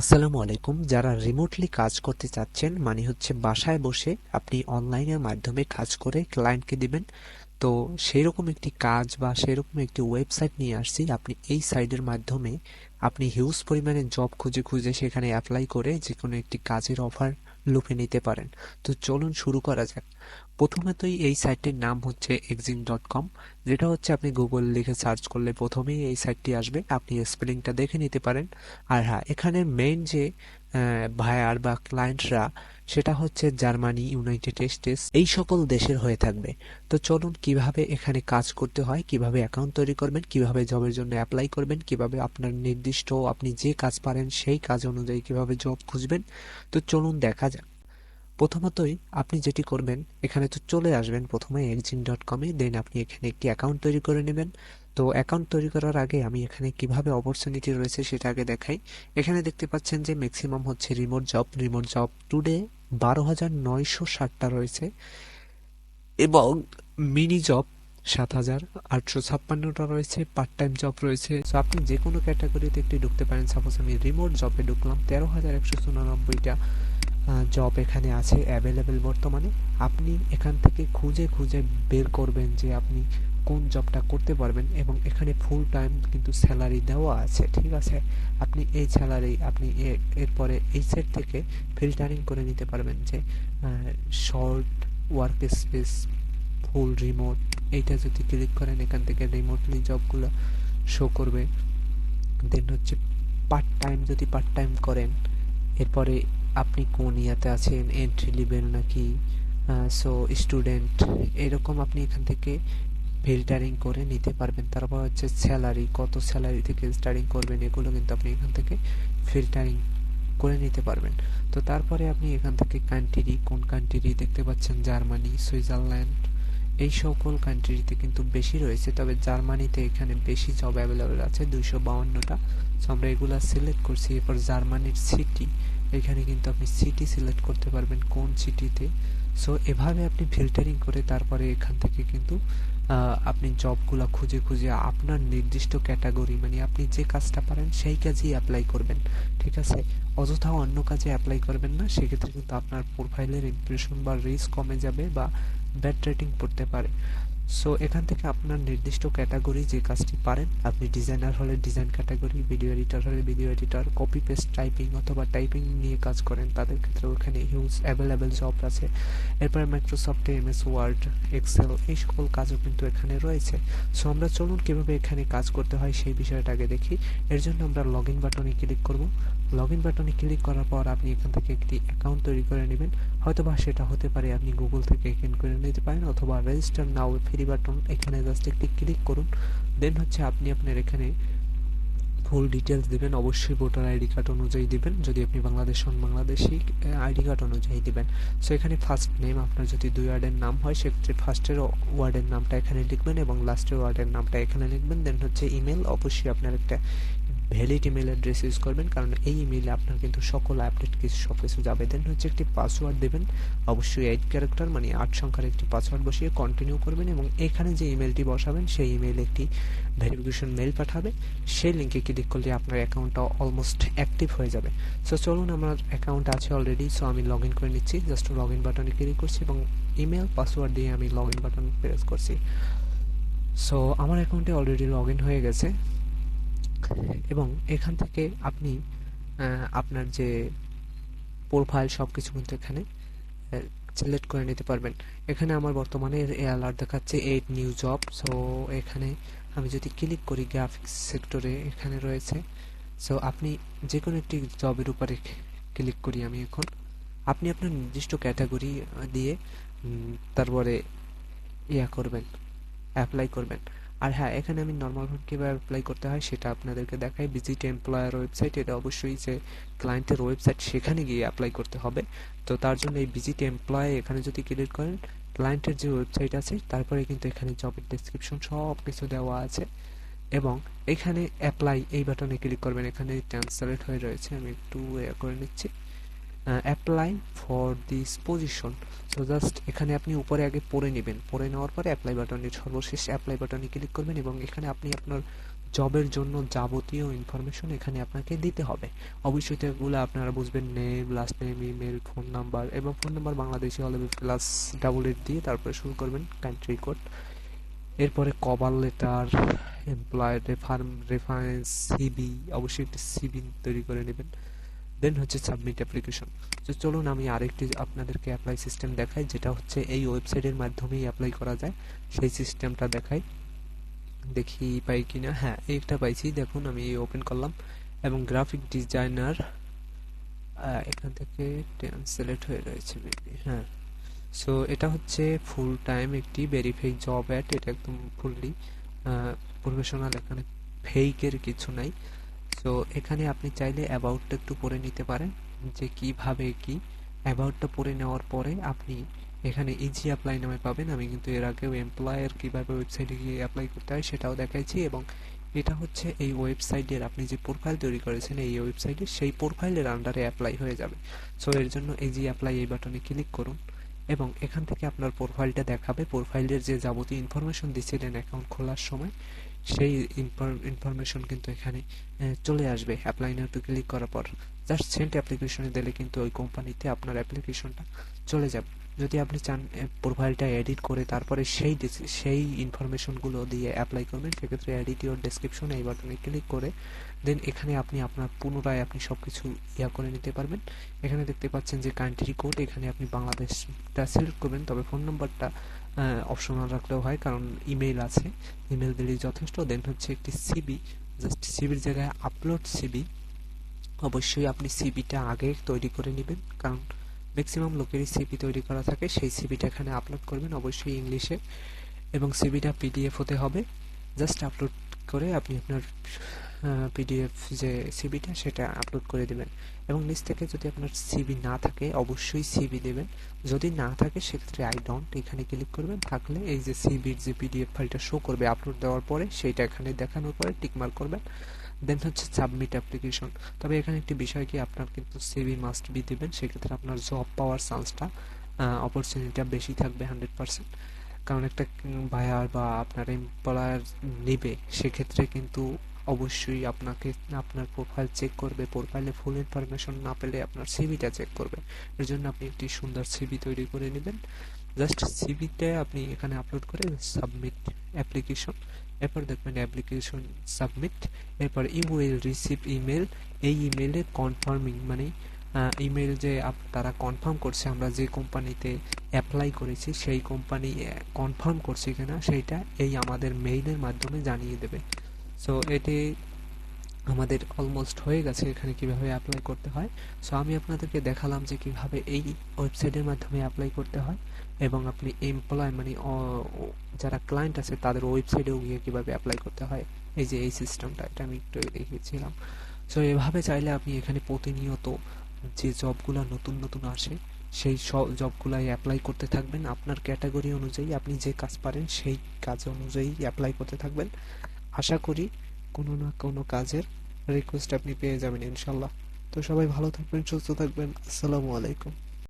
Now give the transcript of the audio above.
আসসালামু আলাইকুম। যারা রিমোটলি কাজ করতে চাচ্ছেন মানে হচ্ছে বাসায় বসে আপনি অনলাইনের মাধ্যমে কাজ করে ক্লায়েন্টকে দিবেন, তো সেরকম একটি কাজ বা সেরকম একটি ওয়েবসাইট নিয়ে আসছি। আপনি এই সাইডের মাধ্যমে আপনি হিউজ পরিমাণে জব খুঁজে খুঁজে সেখানে অ্যাপ্লাই করে যে কোনো একটি কাজের অফার লুফে নিতে পারেন। তো চলুন শুরু করা যাক। প্রথমতই এই সাইটটির নাম হচ্ছে এক্সিম ডট কম যেটা হচ্ছে আপনি গুগল লিখে সার্চ করলে প্রথমেই এই সাইটটি আসবে। আপনি স্পেলিংটা দেখে নিতে পারেন। আর হ্যাঁ এখানে মেইন যে ভায়ার বা ক্লায়েন্টরা সেটা হচ্ছে জার্মানি ইউনাইটেড স্টেটস এই সকল দেশের হয়ে থাকবে। তো চলুন কীভাবে এখানে কাজ করতে হয়, কীভাবে অ্যাকাউন্ট তৈরি করবেন, কীভাবে জবের জন্য অ্যাপ্লাই করবেন, কীভাবে আপনার নির্দিষ্ট আপনি যে কাজ পারেন, সেই কাজ অনুযায়ী কীভাবে জব খুঁজবেন। তো চলুন দেখা যাক। প্রথমতই আপনি যেটি করবেন, এখানে তো চলে আসবেন প্রথমে এক্সিন ডট কমে দেন আপনি এখানে একটি অ্যাকাউন্ট তৈরি করে নেবেন। তো অ্যাকাউন্ট তৈরি করার আগে আমি এখানে কীভাবে অপরচুনিটি রয়েছে সেটা আগে দেখাই। এখানে দেখতে পাচ্ছেন যে ম্যাক্সিমাম হচ্ছে remote job remote job today বারো হাজার নয়শো ষাটটা রয়েছে এবং মিনি জব সাত হাজার আটশো ছাপ্পান্নটা রয়েছে পার্ট টাইম জব রয়েছে। সো আপনি যে কোনো ক্যাটাগরিতে একটি ঢুকতে পারেন। সাপোজ আমি রিমোট জবে ঢুকলাম, তেরো হাজার একশো চুরানব্বইটা জব এখানে আছে অ্যাভেলেবেল বর্তমানে। আপনি এখান থেকে খুঁজে খুঁজে বের করবেন যে আপনি কোন জবটা করতে পারবেন এবং এখানে ফুল টাইম কিন্তু স্যালারি দেওয়া আছে, ঠিক আছে? আপনি এই স্যালারি আপনি এরপরে এই সেট থেকে ফিল্টারিং করে নিতে পারবেন যে short work space full remote এইটা যদি ক্লিক করেন, এখান থেকে রিমোটলি জবগুলো শো করবে। দেন হচ্ছে পার্ট টাইম যদি পার্ট টাইম করেন, এরপরে আপনি কোন ইয়াতে আছেন এন্ট্রি লেভেল নাকি সো স্টুডেন্ট এরকম আপনি এখান থেকে ফিল্টারিং করে নিতে পারবেন। তারপর হচ্ছে স্যালারি কত স্যালারি থেকে স্টার্টিং করবেন, এগুলো কিন্তু আপনি এখান থেকে ফিল্টারিং করে নিতে পারবেন। তো তারপরে আপনি এখান থেকে কান্ট্রি কোন কান্ট্রি দেখতে পাচ্ছেন? জার্মানি, সুইজারল্যান্ড, এই সকল কান্ট্রিতে কিন্তু বেশি রয়েছে। তবে জার্মানিতে এখানে বেশি জব অ্যাভেলেবেল আছে, দুইশো বাউন্নটা। সো আমরা এগুলো সিলেক্ট করছি। এরপর জার্মানির সিটি এখানে কিন্তু আপনি সিটি সিলেক্ট করতে পারবেন কোন সিটিতে সো এভাবে আপনি ফিল্টারিং করে তারপরে এখান থেকে কিন্তু আপনি জবগুলো খুঁজে খুঁজে আপনার নির্দিষ্ট ক্যাটাগরি মানে আপনি যে কাজটা পারেন সেই কাজেই অ্যাপ্লাই করবেন, ঠিক আছে? অযথা অন্য কাজে অ্যাপ্লাই করবেন না, সেক্ষেত্রে কিন্তু আপনার প্রোফাইলের ইমপ্রেশন বা রিস্ক কমে যাবে বা ব্যাড রেটিং পড়তে পারে। সো এখান থেকে আপনার নির্দিষ্ট ক্যাটাগরি যে কাজটি পারেন, আপনি ডিজাইনার হলে ডিজাইন ক্যাটাগরি ভিডিও এডিটর হলে video editor copy paste typing অথবা টাইপিং নিয়ে কাজ করেন, তাদের ক্ষেত্রে ওখানে হিউজ অ্যাভেলেবেল জব আছে। এরপরে মাইক্রোসফটে এম এস ওয়ার্ড এক্সেল এই সকল কাজও কিন্তু এখানে রয়েছে। সো আমরা চলুন কীভাবে এখানে কাজ করতে হয় সেই বিষয়টা আগে দেখি। এর জন্য আমরা লগ ইন বাটনে ক্লিক করব। লগ ইন বাটনে ক্লিক করার পর আপনি এখান থেকে একটি অ্যাকাউন্ট তৈরি করে নেবেন। হয়তোবা সেটা হতে পারে আপনি গুগল থেকে এখান করে নিতে পারেন অথবা রেজিস্টার নাও ফ্রি বাটন, এখানে জাস্ট একটি ক্লিক করুন। দেন হচ্ছে আপনি আপনার এখানে ফুল ডিটেলস দেবেন, অবশ্যই ভোটার আইডি কার্ড অনুযায়ী দেবেন, যদি আপনি বাংলাদেশ হন, বাংলাদেশি আইডি কার্ড অনুযায়ী দিবেন। সো এখানে ফার্স্ট নেম আপনার যদি দুই ওয়ার্ডের নাম হয়, সেক্ষেত্রে ফার্স্টের ওয়ার্ডের নামটা এখানে লিখবেন এবং লাস্টের ওয়ার্ডের নামটা এখানে লিখবেন। দেন হচ্ছে ইমেল অবশ্যই আপনার একটা ভ্যালিড ইমেল অ্যাড্রেস ইউজ করবেন। কারণ এই ইমেইলে আপনার কিন্তু সকল আপডেট কিছু সব কিছু যাবে। দেন হচ্ছে একটি পাসওয়ার্ড দেবেন। অবশ্যই এইট ক্যারেক্টার মানে আট সংখ্যার একটি পাসওয়ার্ড বসিয়ে কন্টিনিউ করবেন এবং এখানে যে ইমেলটি বসাবেন, সেই ইমেইলে একটি ভেরিফিকেশন মেল পাঠাবে। সেই লিঙ্কে ক্লিক করলে আপনার অ্যাকাউন্টটা অলমোস্ট অ্যাক্টিভ হয়ে যাবে। সো চলুন আমার অ্যাকাউন্ট আছে অলরেডি সো আমি লগ ইন করে নিচ্ছি। জাস্ট লগ ইন বাটনে ক্লিক করছি এবং ইমেল পাসওয়ার্ড দিয়ে আমি লগ ইন বাটন প্রেস করছি। সো আমার অ্যাকাউন্টে অলরেডি লগ ইন হয়ে গেছে। এবং এখান থেকে আপনি আপনার যে প্রোফাইল সব কিছু কিন্তু এখানে সিলেক্ট করে নিতে পারবেন। এখানে আমার বর্তমানে অ্যালার্ট দেখাচ্ছে এইট নিউ জব সো এখানে আমি যদি ক্লিক করি গ্রাফিক্স সেক্টরে এখানে রয়েছে। সো আপনি যে কোনো একটি জবের উপরে ক্লিক করি আমি এখন। আপনি আপনার নির্দিষ্ট ক্যাটাগরি দিয়ে তারপরে ইয়া করবেন অ্যাপ্লাই করবেন। আর হ্যাঁ এখানে আমি নর্মাল কীভাবে অ্যাপ্লাই করতে হয় সেটা আপনাদেরকে দেখাই। ভিজিট এমপ্লয়ার ওয়েবসাইট এটা অবশ্যই যে ক্লায়েন্টের ওয়েবসাইট সেখানে গিয়ে অ্যাপ্লাই করতে হবে। তো তার জন্য এই ভিজিট এমপ্লয় এখানে যদি ক্লিক করেন ক্লায়েন্টের যে ওয়েবসাইট আছে, তারপরে কিন্তু এখানে জবের ডেসক্রিপশন সব কিছু দেওয়া আছে এবং এখানে অ্যাপ্লাই এই বাটনে ক্লিক করবেন। এখানে ট্রান্সলেট হয়ে রয়েছে। আমি একটু করে নিচ্ছি। Apply for this position so just এখানে আপনি উপরে আগে পড়ে নেবেন। পড়ে নেওয়ার পরে অ্যাপ্লাই বাটনে সর্বশেষ অ্যাপ্লাই বাটনে ক্লিক করবেন এবং এখানে আপনি আপনার জবের জন্য যাবতীয় ইনফরমেশন এখানে আপনাকে দিতে হবে। অবশ্যই এগুলো আপনারা বুঝবেন name last name email phone number এবং ফোন নাম্বার বাংলাদেশি হলে প্লাস ডাবল এইট দিয়ে তারপরে শুরু করবেন কান্ট্রি কোড এরপরে cover letter employ refer reference CV অবশ্যই একটি সিবি তৈরি করে নেবেন। দেন হচ্ছে সাবমিট অ্যাপ্লিকেশন তো চলুন আমি আরেকটি আপনাদেরকে অ্যাপ্লাই সিস্টেম দেখাই, যেটা হচ্ছে এই ওয়েবসাইটের মাধ্যমেই অ্যাপ্লাই করা যায়। সেই সিস্টেমটা দেখাই। দেখি পাই কি না হ্যাঁ এইটা পাইছি। দেখুন, আমি ওপেন করলাম। এবং গ্রাফিক ডিজাইনার এখান থেকে সিলেক্ট হয়ে রয়েছে মেবি হ্যাঁ। সো এটা হচ্ছে ফুল টাইম একটি ভেরিফাই জব অ্যাড এটা একদম ফুললি প্রফেশনাল এখানে ফেকের কিছু নাই। সো এখানে আপনি চাইলে অ্যাবাউটটা একটু পড়ে নিতে পারেন, যে কীভাবে কি। অ্যাবাউটটা পড়ে নেওয়ার পরে আপনি এখানে ইজি অ্যাপ্লাই নামে পাবেন। আমি কিন্তু এর আগেও এমপ্লয়ার কীভাবে ওয়েবসাইটে গিয়ে অ্যাপ্লাই করতে হয় সেটাও দেখাইছি এবং এটা হচ্ছে এই ওয়েবসাইটের আপনি যে প্রোফাইল তৈরি করেছেন এই ওয়েবসাইটে সেই প্রোফাইলের আন্ডারে অ্যাপ্লাই হয়ে যাবে। সো এর জন্য ইজি অ্যাপ্লাই এই বাটনে ক্লিক করুন এবং এখান থেকে আপনার প্রোফাইলটা দেখাবে। প্রোফাইলের যে যাবতীয় ইনফরমেশন দিয়েছিলেন অ্যাকাউন্ট খোলার সময় সেই ইনফরমেশন কিন্তু এখানে চলে আসবে অ্যাপ্লাই নাও ক্লিক করার পর। জাস্ট সেন্ট অ্যাপ্লিকেশনে দিলে কিন্তু ওই কোম্পানিতে আপনার অ্যাপ্লিকেশনটা চলে যাবে। যদি আপনি চান প্রোফাইলটা এডিট করে তারপরে সেই সেই ইনফরমেশনগুলো দিয়ে অ্যাপ্লাই করবেন, সেক্ষেত্রে এডিট ইউর ডেসক্রিপশন এই বাটনে ক্লিক করে দেন এখানে আপনি আপনার পুনরায় আপনি সব কিছু ইয়া করে নিতে পারবেন। এখানে দেখতে পাচ্ছেন যে কান্ট্রি কোড এখানে আপনি বাংলাদেশটা সিলেক্ট করবেন। তবে ফোন নাম্বারটা অপশনাল রাখলেও হয়, কারণ ইমেল আছে ইমেল দিলেই যথেষ্ট। দেন হচ্ছে একটি সিবি জাস্ট সিবির জায়গায় আপলোড সিবি অবশ্যই আপনি সিবিটা আগে তৈরি করে নেবেন, কারণ ম্যাক্সিমাম লোকেরই সিবি তৈরি করা থাকে, সেই সিবিটা এখানে আপলোড করবেন, অবশ্যই ইংলিশে এবং সিবিটা পিডিএফ হতে হবে। জাস্ট আপলোড করে আপনি আপনার পিডিএফ যে সিবিটা সেটা আপলোড করে দেবেন। এবং নিচ থেকে যদি আপনার সিবি না থাকে, অবশ্যই সিবি দেবেন। যদি না থাকে, সেক্ষেত্রে আই ডোন্ট এখানে ক্লিক করবেন। থাকলে এই যে সিবির যে পিডিএফ ফাইলটা শো করবে আপলোড দেওয়ার পরে, সেইটা এখানে দেখানোর পরে টিকমার্ক করবেন। দেন হচ্ছে সাবমিট অ্যাপ্লিকেশন তবে এখানে একটি বিষয় কি, আপনার কিন্তু সিবি মাস্ট বি দেবেন। সেক্ষেত্রে আপনার জব পাওয়ার চান্সটা অপরচুনিটিটা বেশি থাকবে হান্ড্রেড পার্সেন্ট কারণ একটা বায়ার বা আপনার এমপ্লয়ার নেবে, সেক্ষেত্রে কিন্তু অবশ্যই আপনাকে আপনার প্রোফাইল চেক করবে। প্রোফাইলে ফুল ইনফরমেশন না পেলে আপনার সিভিটা চেক করবে। এর জন্য আপনি একটি সুন্দর সিভি তৈরি করে নেবেন। জাস্ট সিভিতে আপনি এখানে আপলোড করে সাবমিট অ্যাপ্লিকেশন এরপর দেখবেন অ্যাপ্লিকেশন সাবমিট এরপর উইল রিসিভ ইমেল এই ইমেলে কনফার্মিং মানে ইমেল যে তারা কনফার্ম করছে আমরা যে কোম্পানিতে অ্যাপ্লাই করেছি, সেই কোম্পানি কনফার্ম করছে কিনা, সেইটা এই আমাদের মেইলের মাধ্যমে জানিয়ে দেবে। সো এটি আমাদের অলমোস্ট হয়ে গেছে এখানে কীভাবে অ্যাপ্লাই করতে হয়। সো আমি আপনাদেরকে দেখালাম যে কীভাবে এই ওয়েবসাইটের মাধ্যমে অ্যাপ্লাই করতে হয় এবং আপনি এমপ্লয় মানে যারা ক্লায়েন্ট আছে তাদের ওয়েবসাইটেও গিয়ে কীভাবে অ্যাপ্লাই করতে হয়। এই যে এই সিস্টেমটা এটা আমি একটু দেখিয়েছিলাম। সো এভাবে চাইলে আপনি এখানে প্রতিনিয়ত যে জবগুলো নতুন নতুন আসে, সেই সব জবগুলাই অ্যাপ্লাই করতে থাকবেন। আপনার ক্যাটাগরি অনুযায়ী আপনি যে কাজ পারেন, সেই কাজ অনুযায়ী অ্যাপ্লাই করতে থাকবেন। আশা করি কোনো না কোনো কাজের রিকোয়েস্ট আপনি পেয়ে যাবেন ইনশাল্লাহ। তো সবাই ভালো থাকবেন, সুস্থ থাকবেন। আসসালামু আলাইকুম।